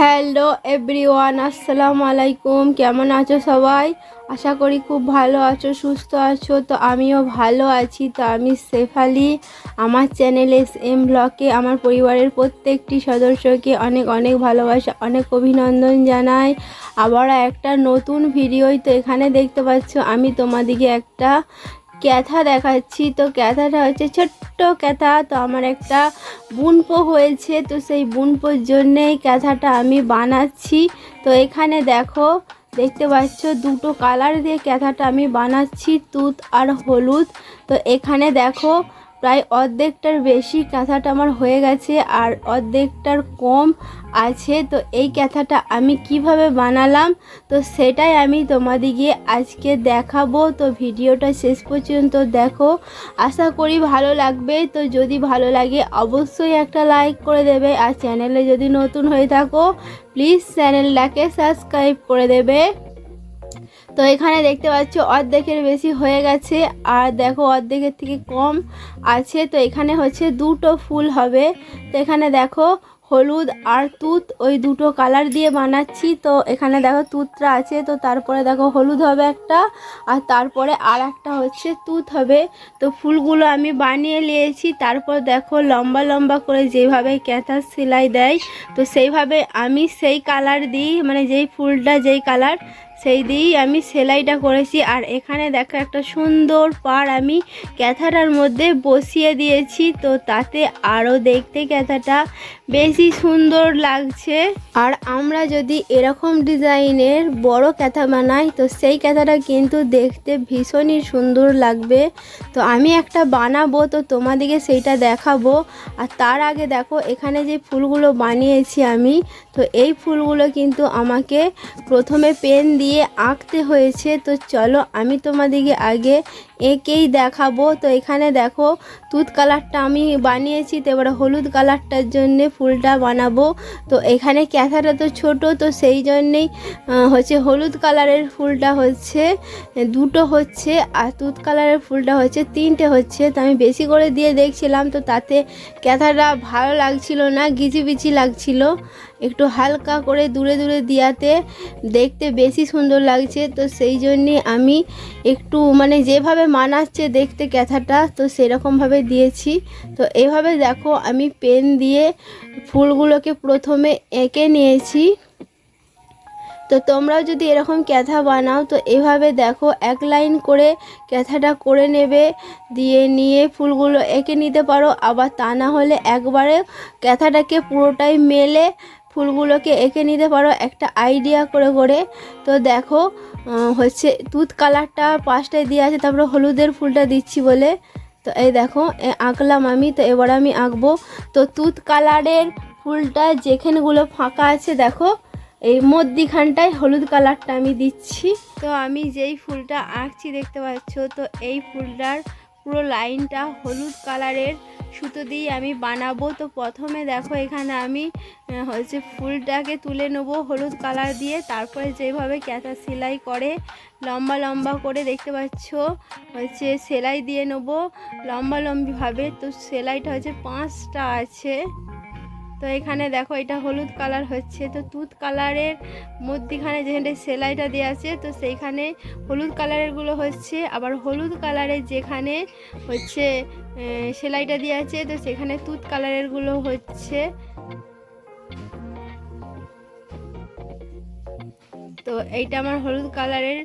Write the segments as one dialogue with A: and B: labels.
A: Hello everyone আসসালামু আলাইকুম কেমন আছো সবাই? আশা করি খুব ভালো আছো, সুস্থ আছো। তো আমিও ভালো আছি। তো আমি শেফালি। আমার চ্যানেলে এম ব্লকে আমার পরিবারের প্রত্যেকটি সদস্যকে অনেক অনেক ভালোবাসা, অনেক অভিনন্দন জানাই। আবার একটা নতুন ভিডিওই তো এখানে দেখতে পাচ্ছ। আমি তোমাদিকে একটা ক্যাথা দেখাচ্ছি। তো ক্যাথাটা হচ্ছে ছোট্ট ক্যাথা। তো আমার একটা বুনপো হয়েছে। তো সেই বুনপোর জন্যেই ক্যাথাটা আমি বানাচ্ছি। তো এখানে দেখো, দেখতে পাচ্ছ দুটো কালার দিয়ে ক্যাথাটা আমি বানাচ্ছি, তুত আর হলুদ। তো এখানে দেখো প্রায় অর্ধেকটার বেশি ক্যাথাটা আমার হয়ে গেছে আর অর্ধেকটার কম আছে। তো এই ক্যাথাটা আমি কীভাবে বানালাম? তো সেটাই আমি তোমাদিকে আজকে দেখাবো। তো ভিডিওটা শেষ পর্যন্ত দেখো। আশা করি ভালো লাগবে। তো যদি ভালো লাগে অবশ্যই একটা লাইক করে দেবে আর চ্যানেলে যদি নতুন হয়ে থাকো, প্লিজ চ্যানেলটাকে সাবস্ক্রাইব করে দেবে। তো এখানে দেখতে পাচ্ছ অর্ধেকের বেশি হয়ে গেছে, আর দেখো অর্ধেকের থেকে কম আছে। তো এখানে হচ্ছে দুটো ফুল হবে। তো এখানে দেখো হলুদ আর তুত, ওই দুটো কালার দিয়ে বানাচ্ছি। তো এখানে দেখো তুতটা আছে, তো তারপরে দেখো হলুদ হবে একটা, আর তারপরে আর একটা হচ্ছে তুত হবে। তো ফুলগুলো আমি বানিয়ে নিয়েছি, তারপর দেখো লম্বা লম্বা করে যেভাবে ক্যাথার সেলাই দেয়, তো সেইভাবে আমি সেই কালার দিই মানে যেই ফুলটা যেই কালার সেই দিয়েই আমি সেলাইটা করেছি। আর এখানে দেখো একটা সুন্দর পাড় আমি ক্যাথাটার মধ্যে বসিয়ে দিয়েছি। তো তাতে আরও দেখতে ক্যাথাটা বেশি সুন্দর লাগছে। আর আমরা যদি এরকম ডিজাইনের বড় ক্যাথা বানাই, তো সেই ক্যাথাটা কিন্তু দেখতে ভীষণই সুন্দর লাগবে। তো আমি একটা বানাবো, তো তোমাদেরকে সেইটা দেখাবো। আর তার আগে দেখো, এখানে যে ফুলগুলো বানিয়েছি আমি, তো এই ফুলগুলো কিন্তু আমাকে প্রথমে পেন দিয়ে আঁকতে হয়েছে, তো চলো আমি তোমাদেরকে আগে এঁকেই দেখাবো। তো এখানে দেখো, তুত কালারটা আমি বানিয়েছি, তো এবারে হলুদ কালারটার জন্যে ফুলটা বানাবো। তো এখানে ক্যাথাটা তো ছোট, তো সেই জন্যেই হচ্ছে হলুদ কালারের ফুলটা হচ্ছে, দুটো হচ্ছে, আর তুত কালারের ফুলটা হচ্ছে, তিনটে হচ্ছে। তো আমি বেশি করে দিয়ে দেখছিলাম, তো তাতে ক্যাথাটা ভালো লাগছিল না গিচিবিচি লাগছিল। একটু হালকা করে দূরে দূরে দিয়াতে দেখতে বেশি সুন্দর লাগছে। তো সেই জন্যে আমি একটু মানে যেভাবে মানাচ্ছে দেখতে ক্যাথাটা, তো সেরকমভাবে দিয়েছি। তো এভাবে দেখো আমি পেন দিয়ে ফুলগুলোকে প্রথমে এঁকে নিয়েছি। তো তোমরাও যদি এরকম ক্যাথা বানাও, তো এভাবে দেখো এক লাইন করে ক্যাথাটা করে নেবে, দিয়ে নিয়ে ফুলগুলো এঁকে নিতে পারো। আবার তা না হলে একবারে ক্যাথাটাকে পুরোটাই মেলে ফুলগুলোকে এঁকে নিতে পারো, একটা আইডিয়া করে করে তো দেখো হচ্ছে তুত কালারটা পাঁচটায় দিয়ে আছে, তারপরে হলুদের ফুলটা দিচ্ছি বলে। তো এই দেখো, এ আঁকলাম আমি, তো এবার আমি আঁকবো। তো তুত কালারের ফুলটা যেখানেগুলো ফাঁকা আছে, দেখো, এই মধ্যিখানটায় হলুদ কালারটা আমি দিচ্ছি। তো আমি যেই ফুলটা আঁকছি, দেখতে পাচ্ছ, তো এই ফুলটার পুরো লাইনটা হলুদ কালারের সুতো দিয়ে আমি বানাবো। তো প্রথমে দেখো এখানে আমি হচ্ছে ফুলটাকে তুলে নেব হলুদ কালার দিয়ে। তারপরে যেভাবে ক্যাঁচা সেলাই করে, লম্বা লম্বা করে দেখতে পাচ্ছ, হচ্ছে সেলাই দিয়ে নেব লম্বা লম্বিভাবে। তো সেলাইটা হচ্ছে পাঁচটা আছে। তো এখানে দেখো এটা হলুদ কালার হচ্ছে। তো তুত কালারের মধ্যিখানে যেখানে সেলাইটা দেওয়া আছে, তো সেইখানে হলুদ কালারেরগুলো হচ্ছে। আবার হলুদ কালারের যেখানে হচ্ছে সেলাইটা দেওয়া আছে, তো সেখানে তুত কালারেরগুলো হচ্ছে। তো এইটা আমার হলুদ কালারের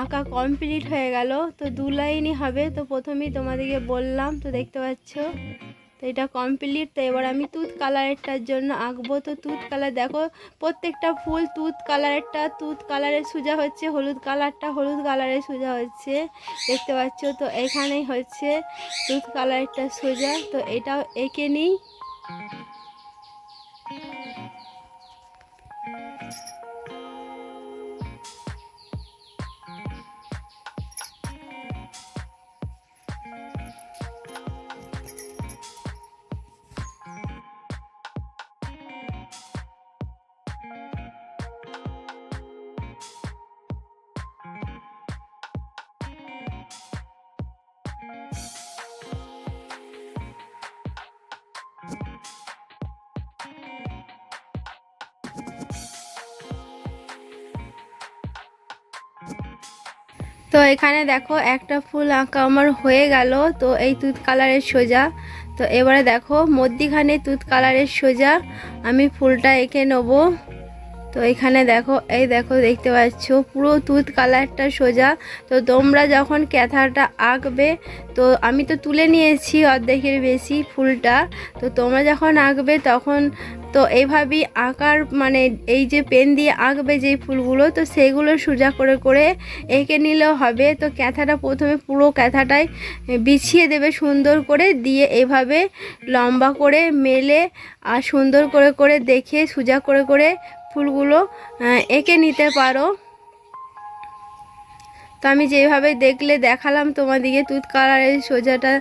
A: আঁকা কমপ্লিট হয়ে গেল। তো দু লাইনই হবে। তো প্রথমেই তোমাদেরকে বললাম, তো দেখতে পাচ্ছ? তো এটা কমপ্লিট তো এবার আমি তুত কালারেরটার জন্য আঁকবো। তো তুত কালার দেখো, প্রত্যেকটা ফুল তুত কালারেরটা তুত কালারের সোজা হচ্ছে, হলুদ কালারটা হলুদ কালারের সোজা হচ্ছে। দেখতে পাচ্ছ? তো এখানেই হচ্ছে তুত কালারেরটা সোজা। তো এটাও এঁকে নিই। তো এখানে দেখো একটা ফুল আঁকা আমার হয়ে গেল, তো এই তুত কালারের সোজা। তো এবারে দেখো মধ্যিখানে তুত কালারের সোজা, আমি ফুলটা এঁকে নেব। তো এখানে দেখো, এই দেখো দেখতে পাচ্ছ, পুরো তুত কালারটা সোজা। তো তোমরা যখন ক্যাথাটা আঁকবে, তো আমি তো তুলে নিয়েছি অর্ধেকের বেশি ফুলটা। তো তোমরা যখন আঁকবে তখন তো এইভাবেই আঁকার মানে এই যে পেন দিয়ে আঁকবে যেই ফুলগুলো, তো সেগুলো সোজা করে করে এঁকে নিলেও হবে। তো ক্যাথাটা প্রথমে পুরো ক্যাথাটাই বিছিয়ে দেবে সুন্দর করে, দিয়ে এভাবে লম্বা করে মেলে আর সুন্দর করে করে দেখে সোজা করে করে ফুলগুলো এঁকে নিতে পারো। তো আমি যেভাবে দেখলে দেখালাম, তোমাদিকে তুত কালারের সোজাটা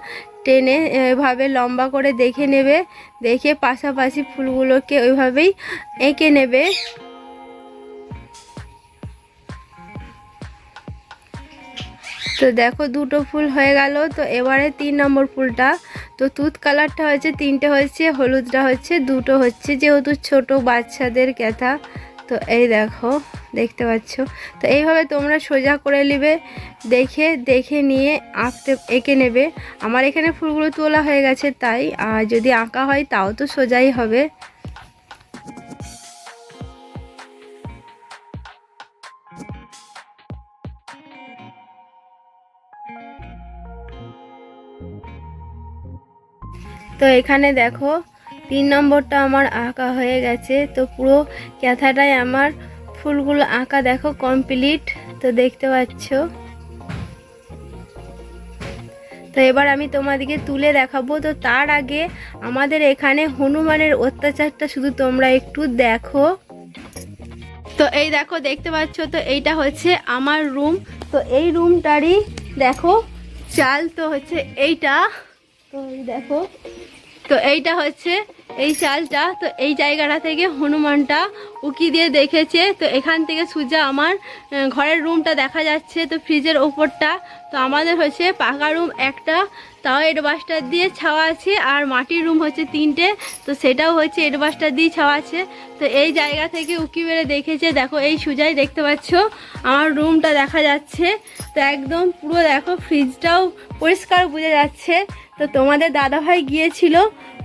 A: টেনে এভাবে লম্বা করে দেখে নেবে। দেখে পাশাপাশি ফুলগুলোকে ওইভাবেই এঁকে নেবে। তো দেখো দুটো ফুল হয়ে গেল। তো এবারে তিন নম্বর ফুলটা তো তুত কালারটা হয়েছে, তিনটে হয়েছে, হলুদটা হচ্ছে দুটো হচ্ছে যেহেতু ছোট বাচ্চাদের ক্যাথা তো এই দেখো, দেখতে পাচ্ছ। তো এইভাবে তোমরা সোজা করে নেবে, দেখে দেখে নিয়ে আঁকতে, এঁকে নেবে। আমার এখানে ফুলগুলো তোলা হয়ে গেছে তাই, আর যদি আঁকা হয় তাও তো সোজাই হবে। তো এখানে দেখো, তিন নম্বরটা আমার আঁকা হয়ে গেছে। তো পুরো ক্যাথাটাই আমার ফুলগুলো আঁকা দেখো কমপ্লিট। তো দেখতে পাচ্ছ? তো এবার আমি তোমাদেরকে তুলে দেখাবো। তো তার আগে আমাদের এখানে হনুমানের অত্যাচারটা শুধু তোমরা একটু দেখো। তো এই দেখো, দেখতে পাচ্ছ? তো এইটা হচ্ছে আমার রুম। তো এই রুমটারই দেখো, চাল তো হচ্ছে এইটা। দেখো। তো এইটা হচ্ছে এই চালটা। তো এই জায়গাটা থেকে হনুমানটা উকি দিয়ে দেখেছে। তো এখান থেকে সুজা আমার ঘরের রুমটা দেখা যাচ্ছে। তো ফ্রিজের ওপরটা। তো আমাদের হচ্ছে পাকা রুম একটা। তাও এডবাস্টার দিয়ে ছাওয়া আছে। আর মাটির রুম হচ্ছে তিনটে। তো সেটাও হচ্ছে এডবাস্টার দিয়ে ছাওয়া আছে। তো এই জায়গা থেকে উকি বেড়ে দেখেছে। দেখো, এই সুজাই দেখতে পাচ্ছ। আমার রুমটা দেখা যাচ্ছে। তো একদম পুরো দেখো ফ্রিজটাও পরিষ্কার বোঝা যাচ্ছে। তো তোমাদের দাদাভাই গিয়েছিল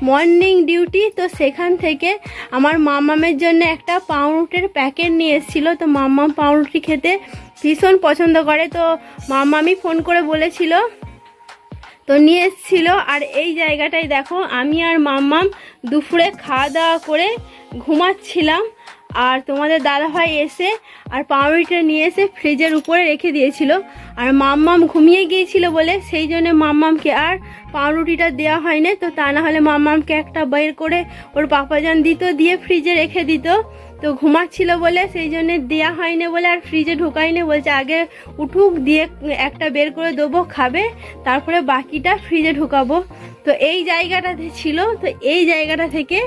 A: মর্নিং ডিউটি তো সেখান থেকে আমার মামামের জন্য একটা পাউরুটির প্যাকেট নিয়ে এসেছিল। তো মাম্মাম পাউরুটি খেতে ভীষণ পছন্দ করে। তো মাম্মামি ফোন করে বলেছিল, তো নিয়ে এসেছিল। আর এই জায়গাটায় দেখো, আমি আর মাম্মাম দুপুরে খাওয়া দাওয়া করে ঘুমাচ্ছিলাম। আর তোমাদের দাদাভাই এসে আর পাউরুটিটা নিয়ে এসে ফ্রিজের উপরে রেখে দিয়েছিল। আর মাম্মাম ঘুমিয়ে গিয়েছিল বলে, সেই জন্য মাম্মামকে আর পাউরুটিটা দেওয়া হয়নি। তো তা না হলে মাম্মামকে একটা বের করে ওর পাপাজান দিত, দিয়ে ফ্রিজে রেখে দিত। তো ঘুমাচ্ছিল বলে, সেই জন্য দেওয়া হয়নি বলে আর ফ্রিজে ঢোকায়নি বলছে, আগে উঠুক, দিয়ে একটা বের করে দেবো, খাবে, তারপরে বাকিটা ফ্রিজে ঢোকাবো। তো এই জায়গাটাতে ছিল, তো এই জায়গাটা থেকে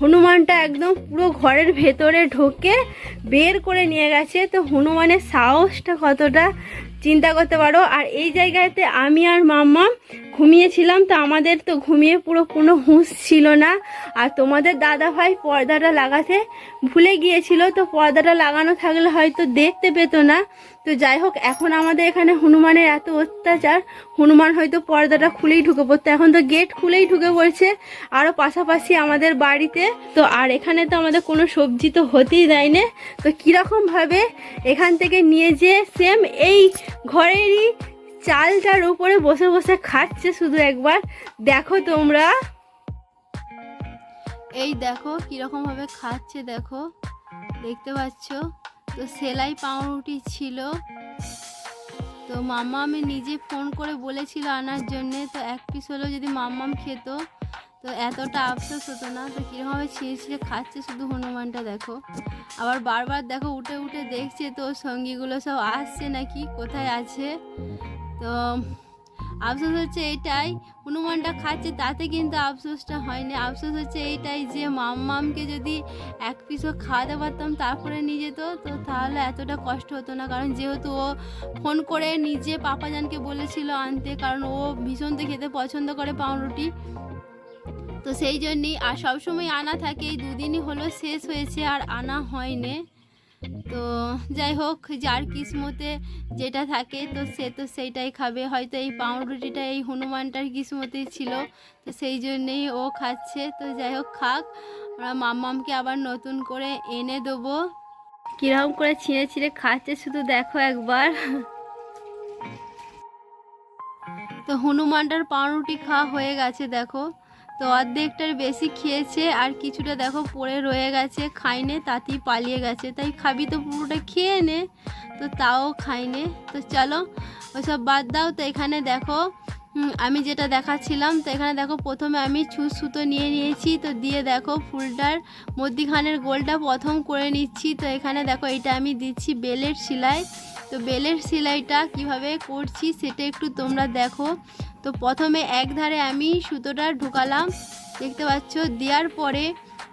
A: হনুমানটা একদম পুরো ঘরের ভেতরে ঢোকে বের করে নিয়ে গেছে। তো হনুমানের সাহসটা কতটা, চিন্তা করতে পারো। আর এই জায়গাতে আমি আর মাম্মা ঘুমিয়েছিলাম, তো আমাদের তো ঘুমিয়ে পুরো কোনো হুঁশ ছিল না। আর তোমাদের দাদা ভাই পর্দাটা লাগাতে ভুলে গিয়েছিল, তো পর্দাটা লাগানো থাকলে হয়তো দেখতে পেতো না। তো যাই হোক, এখন আমাদের এখানে হনুমানের এত অত্যাচার, হনুমান হয়তো পর্দাটা খুলেই ঢুকে পড়তো। এখন তো গেট খুলেই ঢুকে পড়ছে আরও পাশাপাশি আমাদের বাড়িতে। তো আর এখানে তো আমাদের কোনো সবজি তো হতেই দেয় না। তো কীরকমভাবে এখান থেকে নিয়ে যেয়ে সেম এই ঘরেরই চালটার উপরে বসে বসে খাচ্ছে শুধু একবার। দেখো তোমরা। এই দেখো কীরকমভাবে খাচ্ছে দেখো। দেখতে পাচ্ছ? তো সেলাই পাউরুটি ছিল। তো মাম্মা আমি নিজে ফোন করে বলেছিল আনার জন্যে। তো এক পিস হলেও যদি মাম্মাম খেত, তো এতটা আফসোস হতো না। তো কীরকমভাবে ছিঁড়ে ছিঁড়ে খাচ্ছে শুধু হনুমানটা দেখো। আবার বারবার দেখো উঠে উঠে দেখছে তো সঙ্গীগুলো সব আসছে নাকি, কোথায় আছে? তো আফসোস হচ্ছে এটাই, হনুমানটা খাচ্ছে তাতে কিন্তু আফসোসটা হয়নি। আফসোস হচ্ছে এইটাই যে মাম্মামকে যদি এক পিসও খাওয়াতে পারতাম তারপরে নিয়ে যেত, তো তাহলে এতটা কষ্ট হতো না। কারণ যেহেতু ও ফোন করে নিজে পাপাজানকে বলেছিল আনতে, কারণ ও ভীষণ তো খেতে পছন্দ করে পাউরুটি। তো সেই জন্যই আর সবসময় আনা থাকে, এই দুদিনই হলো শেষ হয়েছে আর আনা হয়নি। তো যাই হোক, যার কিসমতে যেটা থাকে, তো সে তো সেইটাই খাবে। হয়তো এই পাউরুটিটা এই হনুমানটার কিসমতেই ছিল, তো সেই জন্যেই ও খাচ্ছে। তো যাই হোক, খাক। আমরা মাম্মামকে আবার নতুন করে এনে দেবো। কীরকম করে ছিঁড়ে ছিঁড়ে খাচ্ছে, শুধু দেখো একবার। তো হনুমানটার পাউরুটি খাওয়া হয়ে গেছে, দেখো। তো অর্ধেকটার বেশি খেয়েছে আর কিছুটা দেখো পড়ে রয়ে গেছে খাইনে তাতেই পালিয়ে গেছে। তাই খাবি তো পুরোটা খেয়ে নে, তো তাও খাইনে তো চলো ওসব বাদ দাও। তো এখানে দেখো আমি যেটা দেখাচ্ছিলাম, তো এখানে দেখো প্রথমে আমি ছুঁচ সুতো নিয়ে নিয়েছি। তো দিয়ে দেখো ফুলটার মধ্যিখানের গোলটা প্রথম করে নিচ্ছি। তো এখানে দেখো এটা আমি দিচ্ছি বেলের সেলাই। তো বেলের সেলাইটা কীভাবে করছি সেটা একটু তোমরা দেখো। তো প্রথমে এক ধারে আমি সুতোটা ঢুকালাম। দেখতে পাচ্ছ, দেওয়ার পরে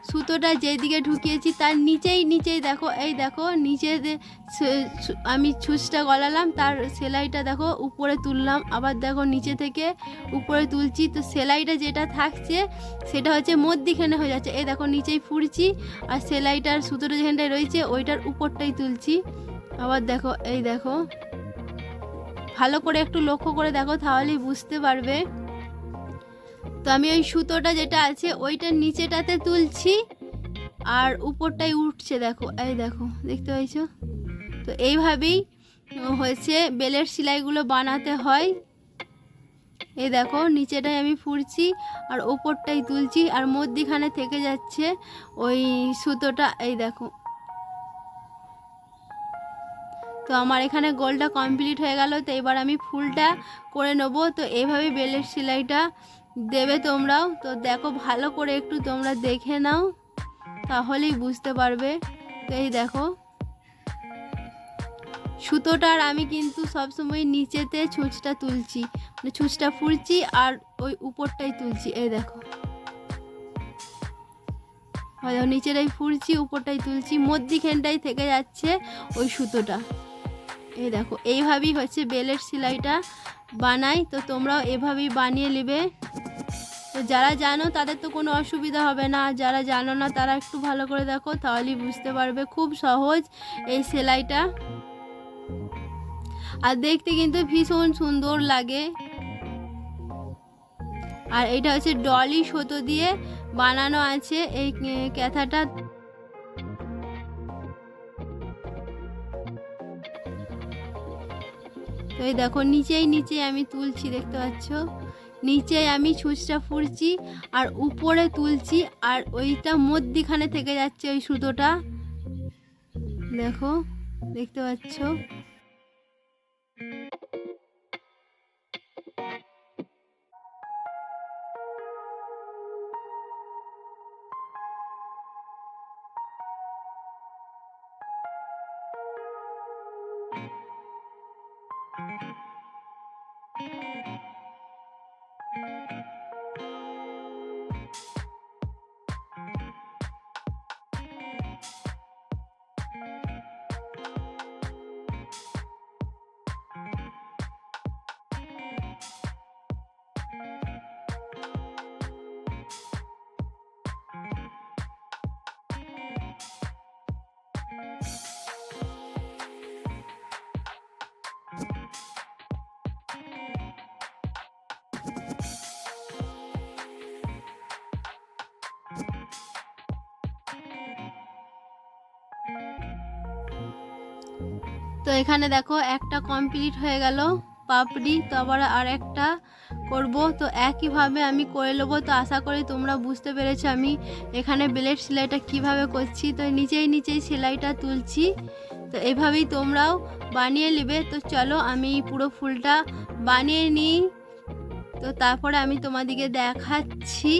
A: সুতোটা যেদিকে ঢুকিয়েছি তার নিচেই নিচেই দেখো, এই দেখো, নিচে আমি ছুঁচটা গলালাম, তার সেলাইটা দেখো, উপরে তুললাম, আবার দেখো নিচে থেকে উপরে তুলছি, তো সেলাইটা যেটা থাকছে, সেটা হচ্ছে মধ্যিখানে হয়ে যাচ্ছে। এই দেখো, নিচেই ফুড়ছি আর সেলাইটার সুতোটা যেখানটায় রয়েছে, ওইটার উপরটাই তুলছি। আবার দেখো, এই দেখো ভালো করে একটু লক্ষ্য করে দেখো, তাহলেই বুঝতে পারবে। তো আমি ওই সুতোটা যেটা আছে ওইটার নিচেটাতে তুলছি, আর উপরটাই উঠছে দেখো, এই দেখো, দেখতে পাইছো? তো এইভাবেই হয়েছে, বেলের সেলাইগুলো বানাতে হয়। এই দেখো, নিচেটাই আমি ফুরছি আর ওপরটাই তুলছি, আর মধ্যিখানে থেকে যাচ্ছে ওই সুতোটা, এই দেখো। তো আমার এখানে গোলটা কমপ্লিট হয়ে গেল, তো এবার আমি ফুলটা করে নেব। তো এইভাবে বেলের সেলাইটা দেবে তোমরাও। তো দেখো ভালো করে একটু তোমরা দেখে নাও, তাহলেই বুঝতে পারবে। তো এই দেখো, সুতোটার আমি কিন্তু সবসময় নিচেতে ছুঁচটা তুলছি মানে ছুঁচটা ফুলছি আর ওই উপরটাই তুলছি, এই দেখো। হয়তো নিচেটাই ফুলছি, উপরটাই তুলছি, মধ্যিখানটাই থেকে যাচ্ছে ওই সুতোটা। এই দেখো, এইভাবেই হচ্ছে বেলের সেলাইটা বানাই। তো তোমরাও এভাবেই বানিয়ে নেবে। তো যারা জানো, তাদের তো কোনো অসুবিধা হবে না। যারা জানো না, তারা একটু ভালো করে দেখো, তাহলেই বুঝতে পারবে। খুব সহজ এই সেলাইটা। আর দেখতে কিন্তু ভীষণ সুন্দর লাগে। আর এটা হচ্ছে ডলি সুতো দিয়ে বানানো আছে এই ক্যাথাটা। তো এই দেখো, নিচেই নিচে আমি তুলছি, দেখতে পাচ্ছ? নিচে আমি সুচটা ফুড়ছি আর উপরে তুলছি আর ওইটা মধ্যিখানে থেকে যাচ্ছে ওই সুতোটা। দেখো, দেখতে পাচ্ছ? তো এখানে দেখো একটা কমপ্লিট হয়ে গেল। পাপড়ি, তো আবার আর একটা করব। তো একইভাবে আমি করে নেব। তো আশা করি তোমরা বুঝতে পেরেছ আমি এখানে ব্লেড সেলাইটা কীভাবে করছি। তো নিচেই নিচেই সেলাইটা তুলছি। তো এভাবেই তোমরাও বানিয়ে নেবে। তো চলো আমি পুরো ফুলটা বানিয়ে নিই। তো তারপরে আমি তোমাদিকে দেখাচ্ছি।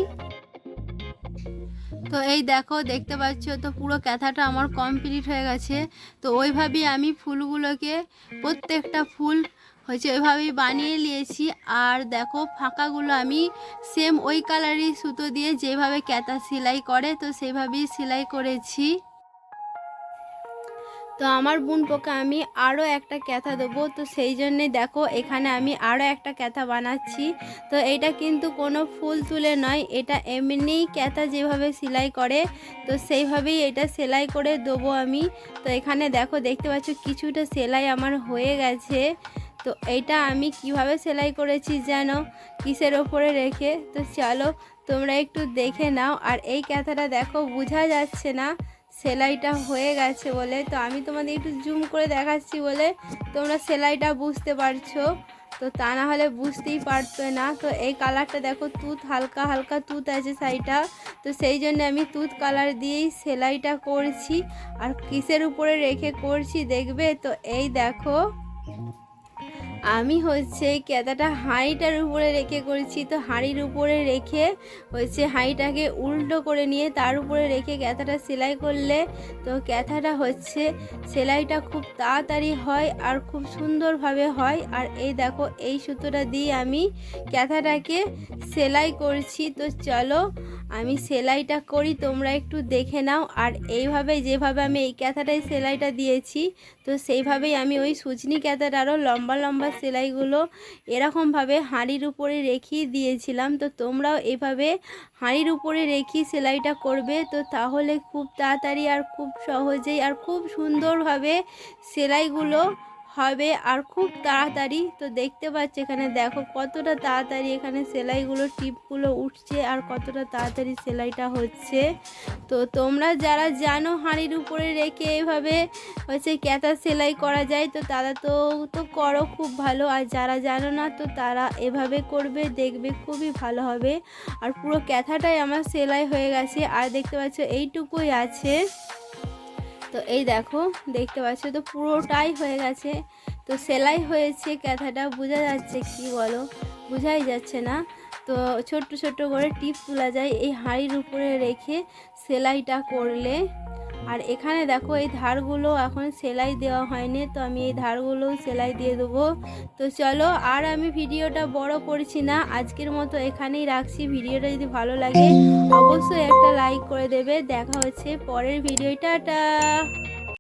A: তো এই দেখো, দেখতে পাচ্ছ? তো পুরো ক্যাথাটা আমার কমপ্লিট হয়ে গেছে। তো ওইভাবেই আমি ফুলগুলোকে প্রত্যেকটা ফুল হচ্ছে ওইভাবেই বানিয়ে নিয়েছি। আর দেখো, ফাঁকাগুলো আমি সেম ওই কালারই সুতো দিয়ে যেভাবে ক্যাথা সেলাই করে, তো সেভাবেই সেলাই করেছি। তো আমার বোন পোকা আমি আরও একটা ক্যাথা দেবো। তো সেই জন্যে দেখো, এখানে আমি আরও একটা ক্যাথা বানাচ্ছি। তো এটা কিন্তু কোনো ফুল তুলে নয়, এটা এমনিই ক্যাথা যেভাবে সেলাই করে, তো সেইভাবেই এটা সেলাই করে দেবো আমি। তো এখানে দেখো, দেখতে পাচ্ছ কিছুটা সেলাই আমার হয়ে গেছে। তো এটা আমি কীভাবে সেলাই করেছি যেন কিসের ওপরে রেখে? তো চলো, তোমরা একটু দেখে নাও। আর এই ক্যাথাটা দেখো, বোঝা যাচ্ছে না। সেলাইটা হয়ে গেছে বলে, তো আমি তোমাদের একটু জুম করে দেখাচ্ছি বলে তোমরা সেলাইটা বুঝতে পারছ। তো তা না হলে বুঝতেই পারতো না। তো এই কালারটা দেখো তুত হালকা হালকা তুত আছে শাড়িটা। তো সেই জন্য আমি তুত কালার দিয়েই সেলাইটা করছি। আর কিসের উপরে রেখে করছি দেখবে? তো এই দেখো। আমি হচ্ছে কেদাটা হাঁড়িটার উপরে রেখে করেছি, তো হাঁড়ির উপরে রেখে হচ্ছে হাঁড়িটাকে উল্টো করে নিয়ে তার উপরে রেখে ক্যাথাটা সেলাই করলে তো ক্যাথাটা হচ্ছে সেলাইটা খুব তাড়াতাড়ি হয় আর খুব সুন্দরভাবে হয়। আর এই দেখো, এই সুতোটা দিয়ে আমি ক্যাথাটাকে সেলাই করছি। তো চলো, আমি সেলাইটা করি, তোমরা একটু দেখে নাও। আর এইভাবে যেভাবে আমি এই ক্যাথাটায় সেলাইটা দিয়েছি তো সেইভাবেই আমি ওই সুচনি আরও লম্বা লম্বা সেলাইগুলো এরকমভাবে হাঁড়ির উপরে রেখে দিয়েছিলাম। তো তোমরাও এভাবে হাঁড়ির উপরে রেখে সেলাইটা করবে। তো তাহলে খুব তাড়াতাড়ি আর খুব সহজেই আর খুব সুন্দরভাবে সেলাইগুলো হবে আর খুব তাড়াতাড়ি। তো দেখতে পাচ্ছ এখানে দেখো কতটা তাড়াতাড়ি এখানে সেলাইগুলো, টিপগুলো উঠছে আর কতটা তাড়াতাড়ি সেলাইটা হচ্ছে। তো তোমরা যারা জানো হাঁড়ির উপরে রেখে এভাবে হচ্ছে ক্যাথা সেলাই করা যায়, তো তারা তো তো করো খুব ভালো। আর যারা জানো না, তো তারা এভাবে করবে, দেখবে খুবই ভালো হবে। আর পুরো ক্যাথাটাই আমার সেলাই হয়ে গেছে। আর দেখতে পাচ্ছ এইটুকুই আছে। তো এই দেখো, দেখতে পাচ্ছ? তো পুরোটাই হয়ে গেছে। তো সেলাই হয়েছে ক্যাথাটা, বোঝা যাচ্ছে কি বলো? বোঝাই যাচ্ছে না। তো ছোট্ট ছোট্ট করে টিপ তোলা যায়। এই হাঁড়ির উপরে রেখে সেলাইটা করলে আর এখানে দেখো এই ধারগুলো এখন সেলাই দেওয়া হয়নি, তো আমি এই ধারগুলো সেলাই দিয়ে দেবো। তো চলো আর আমি ভিডিওটা বড় করছি না, আজকের মতো এখানেই রাখছি। ভিডিওটা যদি ভালো লাগে, অবশ্যই একটা লাইক করে দেবে। দেখা হচ্ছে পরের ভিডিওটা